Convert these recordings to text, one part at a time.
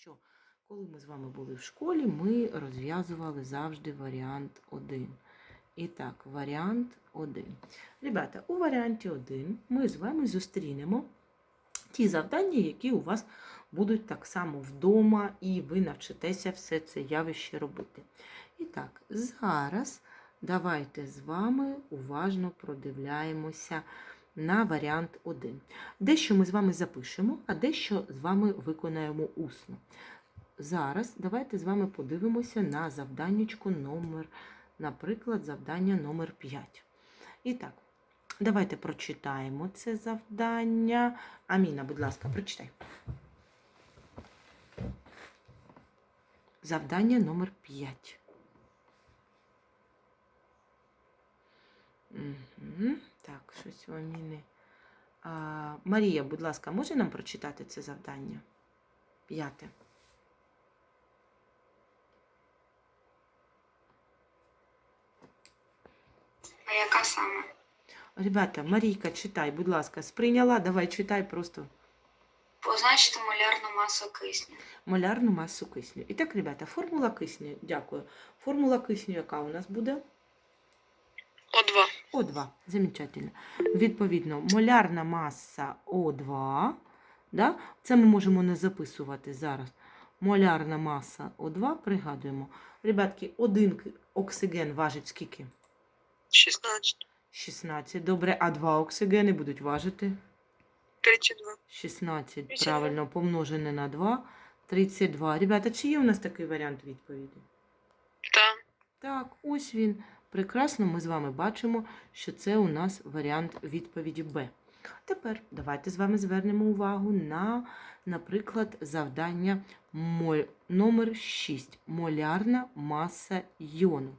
що коли ми з вами були в школі, ми розв'язували завжди варіант 1. І так, варіант 1. Ребята, у варіанті 1 ми з вами зустрінемо ті завдання, які у вас будуть так само вдома, і ви навчитеся все це явище робити. І так, зараз давайте з вами уважно продивляємося на варіант 1. Дещо ми з вами запишемо, а дещо з вами виконаємо усно. Зараз давайте з вами подивимося на завданнячко номер, наприклад, завдання номер 5. І так, давайте прочитаємо це завдання. Аміна, будь ласка, прочитай. Завдання номер 5. Угу. Так, щось у Аміни. А, Марія, будь ласка, може нам прочитати це завдання? П'яте. А яка саме? Ребята, Марійка, читай, будь ласка, сприйняла, давай читай просто Позначити малярну масу кисню. малярну масу кисню. І так, ребята, формула кисню, дякую. Формула кисню, яка у нас буде? О2. О2. Замечательно. Відповідно, молярна маса О2. Да? Це ми можемо не записувати зараз. Молярна маса О2, пригадуємо. Ребятки, один оксиген важить скільки? 16. 16. Добре, а два оксигени будуть важити? 32. 16, 32. правильно, помножене на 2, 32. Ребята, чи є у нас такий варіант відповіді? Та. Так, ось він. Прекрасно, ми з вами бачимо, що це у нас варіант відповіді Б. Тепер давайте з вами звернемо увагу на, наприклад, завдання моль... номер 6. Молярна маса йону.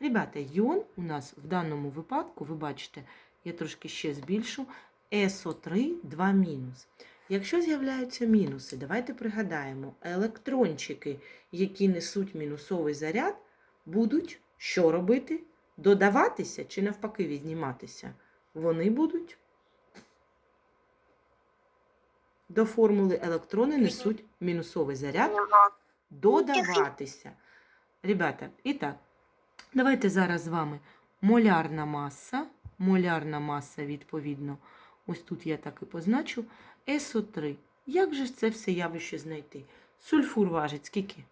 Ребята, йон у нас в даному випадку, ви бачите, я трошки ще збільшу, СО3 2 мінус. Якщо з'являються мінуси, давайте пригадаємо, електрончики, які несуть мінусовий заряд, будуть що робити? Додаватися чи навпаки відніматися? Вони будуть до формули електрони несуть мінусовий заряд додаватися. Ребята, і так, давайте зараз з вами молярна маса. Молярна маса, відповідно, ось тут я так і позначу. СО3. Як же це все явище знайти? Сульфур важить скільки?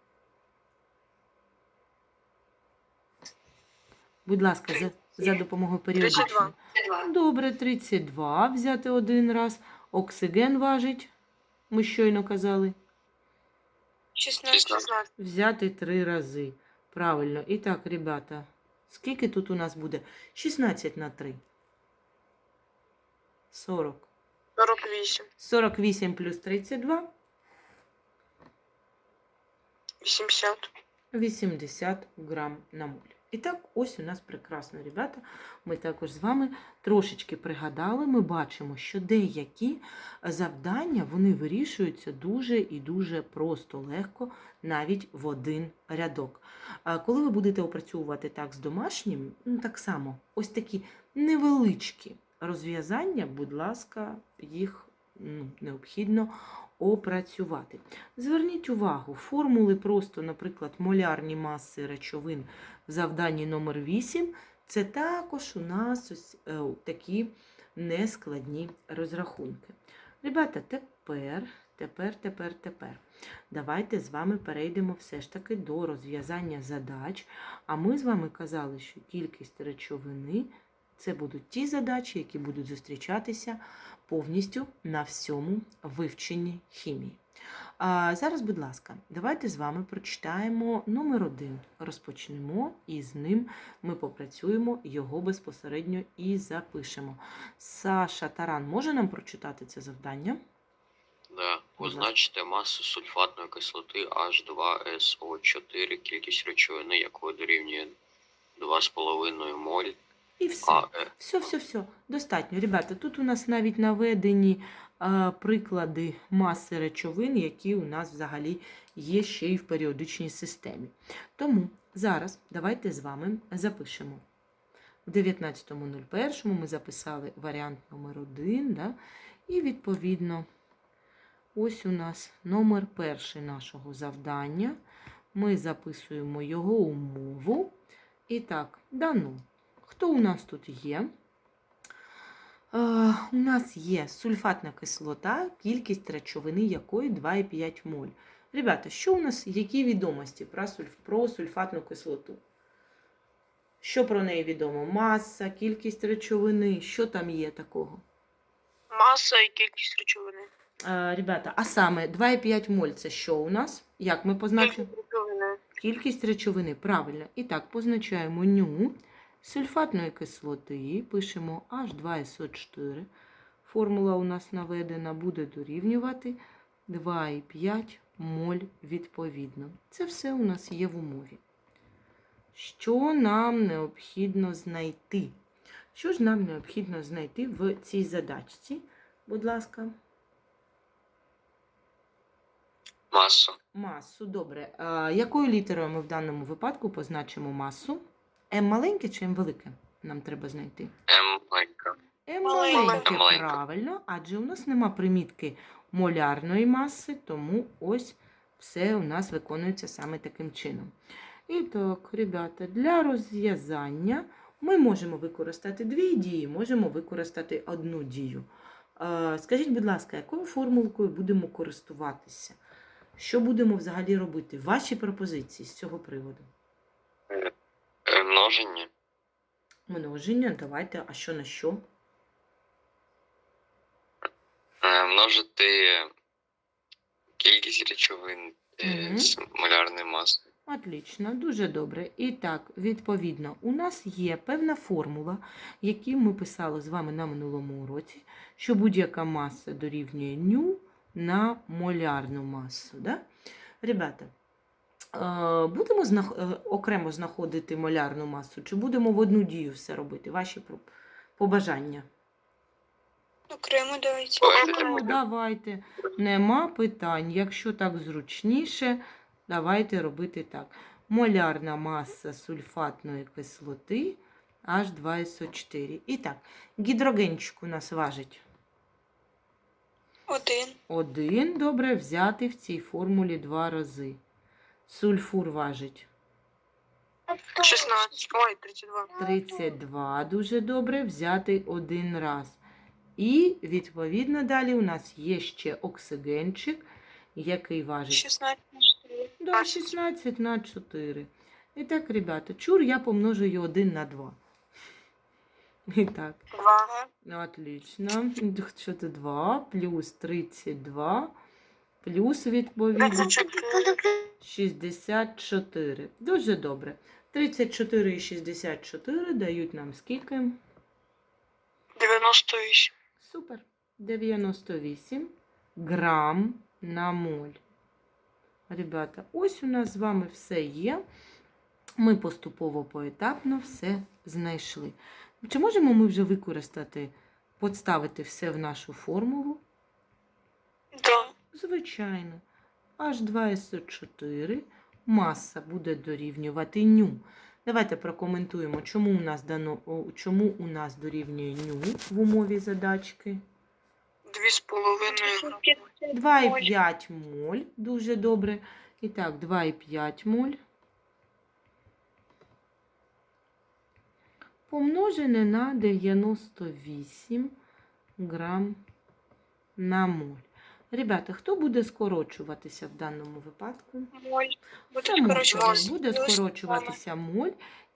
Будь ласка, за, за допомогою періодичної. 32. Два. Добре, 32 взяти один раз. Оксиген важить, ми щойно казали. 16. 16. Взяти три рази. Правильно. І так, ребята, скільки тут у нас буде? 16 на 3. 40. 48. 48 плюс 32 80. 80 грам на моль. І так, ось у нас прекрасно, ребята. Ми також з вами трошечки пригадали. Ми бачимо, що деякі завдання вони вирішуються дуже і дуже просто, легко, навіть в один рядок. Коли ви будете опрацьовувати так з домашнім, ну так само, ось такі невеличкі розв'язання, будь ласка, їх ну, необхідно опрацювати. Зверніть увагу, формули просто, наприклад, молярні маси речовин в завданні номер 8 це також у нас ось е, такі нескладні розрахунки. Ребята, тепер, тепер, тепер, тепер. Давайте з вами перейдемо все ж таки до розв'язання задач. А ми з вами казали, що кількість речовини це будуть ті задачі, які будуть зустрічатися повністю на всьому вивченні хімії. А зараз, будь ласка, давайте з вами прочитаємо номер один. Розпочнемо і з ним ми попрацюємо його безпосередньо і запишемо. Саша Таран може нам прочитати це завдання? Да. Позначте масу сульфатної кислоти H2SO4, кількість речовини, якої дорівнює 2,5 моль І все. Все, все, все, достатньо. Ребята, тут у нас навіть наведені а, приклади маси речовин, які у нас взагалі є ще й в періодичній системі. Тому зараз давайте з вами запишемо. В 19.01 ми записали варіант номер 1, да? і відповідно ось у нас номер перший нашого завдання. Ми записуємо його умову. І так, дано. Хто у нас тут є? Е, у нас є сульфатна кислота, кількість речовини якої 2,5 моль. Ребята, що у нас, які відомості про, сульф, про сульфатну кислоту? Що про неї відомо? Маса, кількість речовини, що там є такого? Маса і кількість речовини. Е, ребята, а саме 2,5 моль це що у нас? Як ми позначимо? Кількість речовини. Кількість речовини, правильно. І так, позначаємо ню сульфатної кислоти, пишемо H2SO4. Формула у нас наведена, буде дорівнювати 2,5 моль відповідно. Це все у нас є в умові. Що нам необхідно знайти? Що ж нам необхідно знайти в цій задачці? Будь ласка. Масу. Масу, добре. А, якою літерою ми в даному випадку позначимо масу? М маленьке чи М велике? Нам треба знайти. М маленька. М Маленьке. маленьке, М маленьке. правильно, адже у нас нема примітки молярної маси, тому ось все у нас виконується саме таким чином. І так, ребята, для розв'язання ми можемо використати дві дії, можемо використати одну дію. Скажіть, будь ласка, якою формулкою будемо користуватися? Що будемо взагалі робити? Ваші пропозиції з цього приводу? Множення. Множення, давайте, а що на що? Е, Множити кількість речовин Мгм. з молярною масою. Отлично, дуже добре. І так, відповідно, у нас є певна формула, яку ми писали з вами на минулому уроці, що будь-яка маса дорівнює ню на молярну масу. Да? Ребята, будемо знах- е, окремо знаходити молярну масу, чи будемо в одну дію все робити? Ваші побажання? Окремо давайте. Ну, давайте. Нема питань. Якщо так зручніше, давайте робити так. Молярна маса сульфатної кислоти H2SO4. І так, гідрогенчик у нас важить Один. один. Добре, взяти в цій формулі два рази. Сульфур важить 16. Ой, 32. 32. Дуже добре, взяти один раз. І, відповідно, далі у нас є ще оксигенчик, який важить 16. на Да, 16 на 4. І так, ребята, чур я помножую 1 на 2. І так, 2. ну, отлично. Що це 2 плюс 32 плюс, відповідно, 64. Дуже добре. 34 і 64 дають нам скільки? 98. Супер. 98 грам на моль. Ребята, ось у нас з вами все є. Ми поступово поетапно все знайшли. Чи можемо ми вже використати, подставити все в нашу формулу? Звичайно. H2SO4 маса буде дорівнювати ню. Давайте прокоментуємо, чому у нас дано, чому у нас дорівнює ню в умові задачки. 2,5 2,5 моль. Дуже добре. І так, 2,5 моль. Помножене на 98 грам на моль. Ребята, хто буде скорочуватися в даному випадку? Моль. Буде Само скорочуватися. собою, буде скорочуватися моль.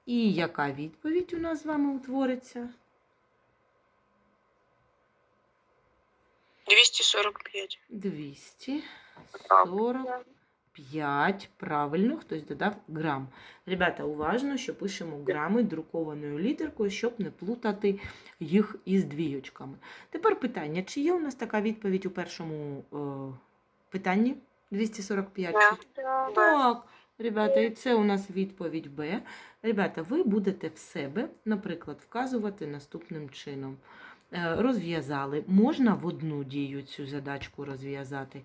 І яка відповідь у нас з вами утвориться? 245. 245. Правильно, хтось додав грам. Ребята, уважно, що пишемо грами друкованою літеркою, щоб не плутати їх із двійочками. Тепер питання: чи є у нас така відповідь у першому е, питанні? 245. Да. Так, ребята, і це у нас відповідь Б. Ребята, ви будете в себе, наприклад, вказувати наступним чином. Е, Розв'язали. Можна в одну дію цю задачку розв'язати,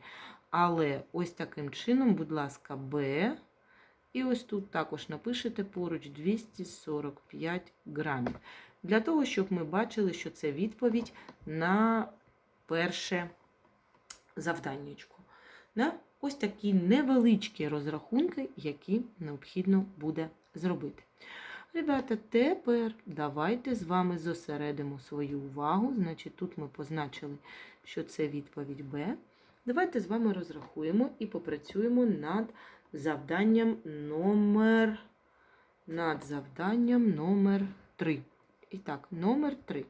але ось таким чином, будь ласка, Б. І ось тут також напишете поруч 245 грамів. Для того, щоб ми бачили, що це відповідь на перше завданнячку. Да? Ось такі невеличкі розрахунки, які необхідно буде зробити. Ребята, тепер давайте з вами зосередимо свою увагу. Значить, тут ми позначили, що це відповідь Б. Давайте з вами розрахуємо і попрацюємо над завданням номер над завданням номер 3. І так, номер 3.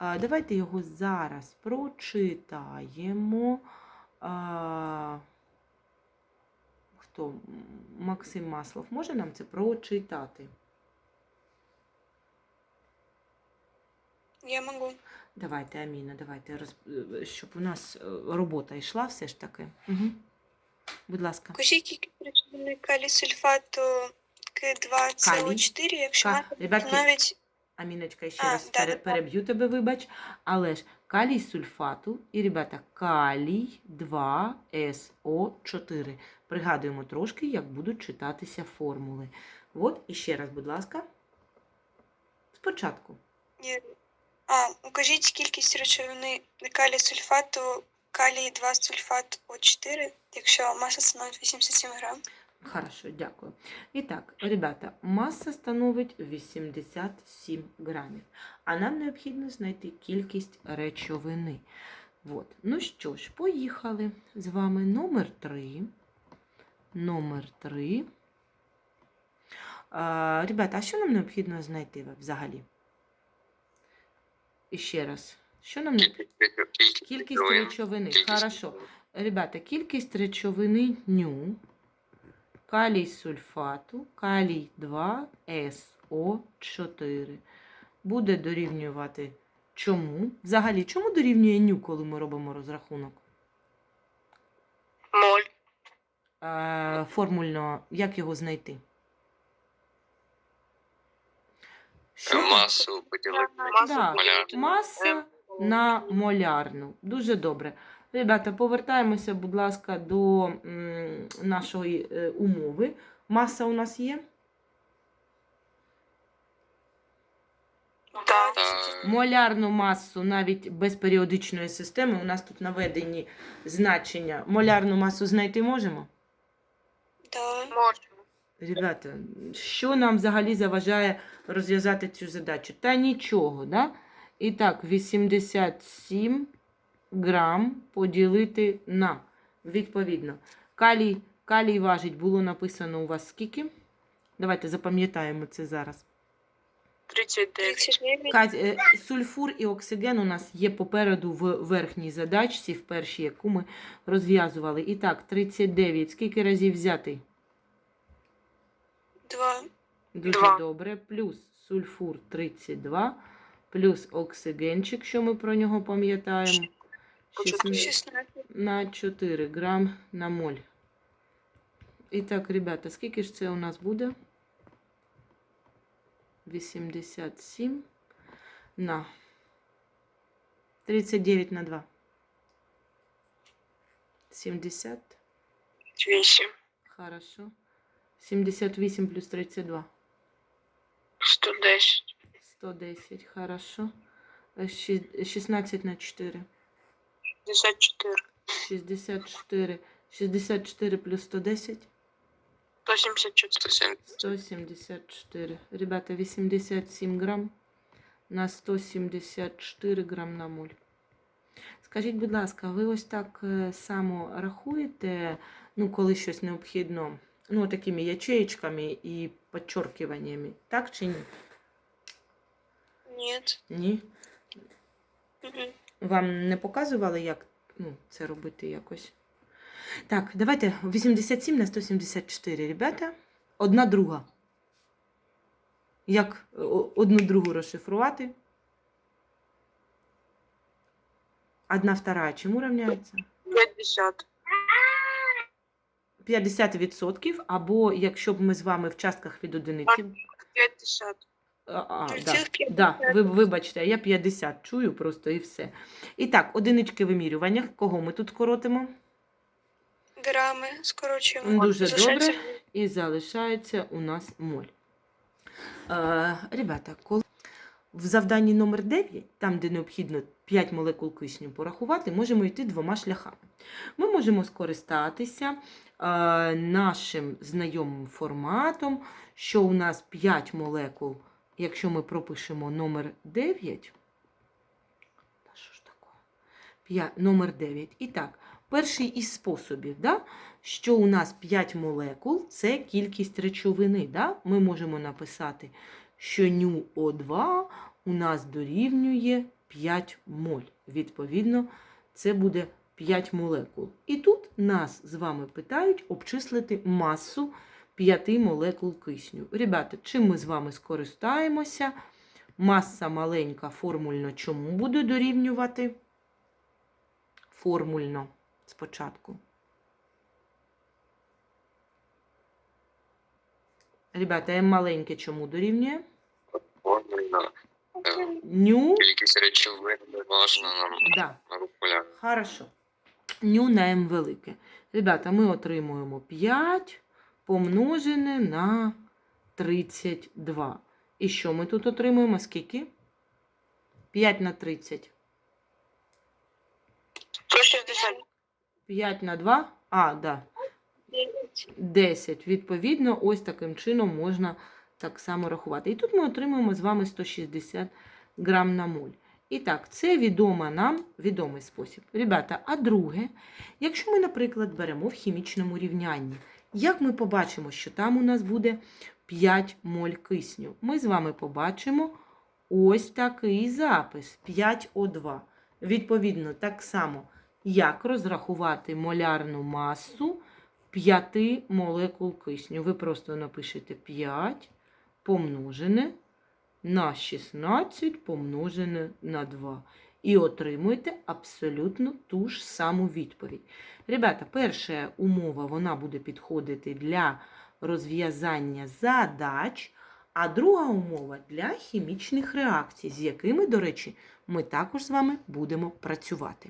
Давайте його зараз прочитаємо. Хто? Максим Маслов може нам це прочитати? Я могу. Давайте, Аміна, давайте, роз- е, щоб у нас е, робота йшла все ж таки. Угу. Будь ласка. Кажіть, кількість речовини калій сульфату К2 СО4, якщо Ка- ребятки, навіть Аміночка, ще А, раз да, пере- да, переб'ю тебе, вибач. Але ж калій сульфату і, ребята, калій 2СО4. Пригадуємо трошки, як будуть читатися формули. От, і ще раз, будь ласка. Спочатку. Ні. А, укажіть кількість речовини калій сульфату калій 2 сульфат О4, якщо маса становить 87 грам. Хорошо, дякую. І так, ребята, маса становить 87 грамів. А нам необхідно знайти кількість речовини. От. Ну що ж, поїхали з вами номер 3. Номер 3. А, ребята, а що нам необхідно знайти взагалі? І ще раз. Що нам необхідно? Кількість речовини. Хорошо. Ребята, кількість речовини ню, калій сульфату, калій 2, СО4 буде дорівнювати чому? Взагалі, чому дорівнює ню, коли ми робимо розрахунок? Моль. Е, формульно, як його знайти? Що? Масу поділити Масу Да. малярну. Маса на молярну. Дуже добре. Ребята, повертаємося, будь ласка, до м, нашої е, умови. Маса у нас є? Так. Та Молярну масу навіть без періодичної системи. У нас тут наведені значення. Молярну масу знайти можемо? Да. Можемо. Ребята, що нам взагалі заважає розв'язати цю задачу? Та нічого, да? І так, 87 грам поділити на. Відповідно. Калій, калій важить, було написано у вас скільки? Давайте запам'ятаємо це зараз. 39. 39. Кать, е, Сульфур і оксиген у нас є попереду в верхній задачці, в першій, яку ми розв'язували. І так, 39. Скільки разів взятий? 2. Дуже Два. добре. Плюс сульфур 32, плюс оксигенчик, що ми про нього пам'ятаємо. 16 16. на 4 грам на моль. І так, ребята, скільки ж це у нас буде? 87 на 39 на 2. 70. 8. Хорошо. 78 плюс 32. 110. 110, хорошо. Е, шість- 16 на 4. 54. 64. 64 плюс 110. 174. 170. 174. Ребята, 87 грам на 174 грам на моль. Скажіть, будь ласка, ви ось так е, само рахуєте, ну, коли щось необхідно, ну, такими ячеєчками і підчоркуваннями, так чи ні? Нет. Ні? Мгм. Вам не показували, як ну, це робити якось? Так, давайте 87 на 174, ребята. Одна друга. Як е, одну другу розшифрувати? Одна вторая чому равняється? 50. 50%, або якщо б ми з вами в частках від одиниці. 50. А, да. Да, ви, вибачте, я 50 чую просто і все. І так, одинички вимірювання. Кого ми тут скоротимо? Грами скорочуємо. Дуже Залишається добре. І залишається у нас моль. Е, ребята, коли в завданні номер 9, там, де необхідно 5 молекул кисню порахувати, можемо йти двома шляхами. Ми можемо скористатися е, нашим знайомим форматом, що у нас 5 молекул, якщо ми пропишемо номер 9. Та що ж таке? 5, номер 9. І так, перший із способів, да? що у нас 5 молекул це кількість речовини. Да? Ми можемо написати, що ню О2 у нас дорівнює 5 моль. Відповідно, це буде 5 молекул. І тут нас з вами питають обчислити масу 5 молекул кисню. Ребята, чим ми з вами скористаємося? Маса маленька формульно чому буде дорівнювати? Формульно спочатку. Ребята, М маленьке чому дорівнює? Формульно. Ню. Кількість речовин множена на Да. молекуляр. Хорошо. Ню на М велике. Ребята, ми отримуємо 5 помножене на 32. І що ми тут отримуємо? Скільки? 5 на 30. 160. 5 на 2? А, да. 10. Відповідно, ось таким чином можна так само рахувати. І тут ми отримуємо з вами 160 грам на моль. І так, це відома нам відомий спосіб. Ребята, а друге, якщо ми, наприклад, беремо в хімічному рівнянні, як ми побачимо, що там у нас буде 5 моль кисню? Ми з вами побачимо ось такий запис 5О2. Відповідно, так само, як розрахувати молярну масу 5 молекул кисню. Ви просто напишете 5 помножене на 16 помножене на 2. І отримуєте абсолютно ту ж саму відповідь. Ребята, перша умова вона буде підходити для розв'язання задач, а друга умова для хімічних реакцій, з якими, до речі, ми також з вами будемо працювати.